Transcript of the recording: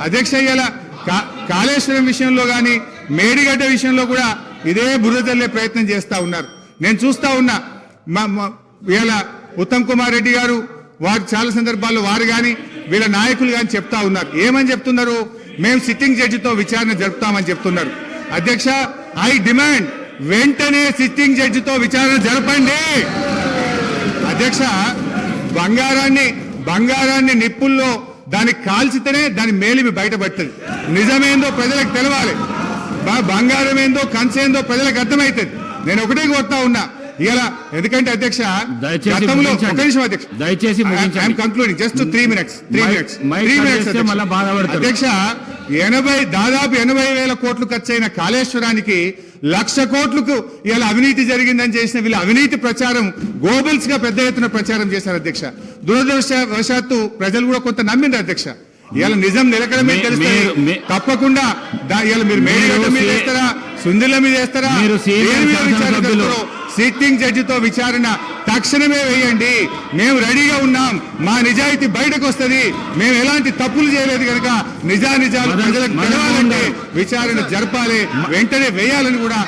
అధ్యక్ష అయ్యేలా కా- కాళేశ్వరం విషయంలో కానీ మేడిగడ్డ విషయంలో కూడా ఇదే బురద చల్లే ప్రయత్నం చేస్తూ ఉన్నారు. నేను చూస్తా ఉన్నా మా మా- ఇవాళ ఉత్తమ్ కుమార్ రెడ్డి గారు వారు చాలా సందర్భాల్లో వారు కానీ వీళ్ళ నాయకులు కానీ చెప్తా ఉన్నారు. ఏమని చెప్తున్నారు? మేము సిట్టింగ్ జడ్జితో విచారణ జరుపుతామని చెప్తున్నారు. అధ్యక్ష ఐ డిమాండ్ వెంటనే సిట్టింగ్ జడ్జితో విచారణ జరపండి. అధ్యక్ష బంగారాన్ని బంగారాన్ని నిప్పుల్లో దాన్ని కాల్చితేనే దాని మేలిమి బయటపడుతుంది నిజమేందో ప్రజలకు తెలవాలి బంగారం ఏందో కంచేందో ప్రజలకు అర్థమవుతుంది నేను ఒకటే కోరుతా ఉన్నా ఇలా ఎందుకంటే అధ్యక్ష దయచేసి గతంలో ఒక. నిమిషం అధ్యక్ష దయచేసి. Concluding just three minutes three minutes three minutes. అధ్యక్ష ఎనభై దాదాపు ఎనభై వేల కోట్లు ఖర్చయిన కాళేశ్వరానికి లక్ష కోట్లకు ఇలా అవినీతి జరిగిందని చేసిన వీళ్ళ అవినీతి ప్రచారం గోబల్స్గా పెద్ద ఎత్తున ప్రచారం చేశారు అధ్యక్ష. దురదృష్టవశాత్తు ప్రజలు కూడా కొంత నమ్మిండ్రు అధ్యక్ష. ఇవాళ నిజం నిలకడమే తెలుస్తుంది. తప్పకుండా మీరు మేడిగడ్డ మీద వేస్తారా సుందిల మీద వేస్తారా? సిట్టింగ్ జడ్జితో విచారణ తక్షణమే వేయండి. మేము రెడీగా ఉన్నాం. మా నిజాయితీ బయటకు వస్తది మేము ఎలాంటి తప్పులు చేయలేదు కనుక నిజా నిజాలు మదన్- ప్రజలకు విచారణ జరపాలి. వెంటనే వేయాలని కూడా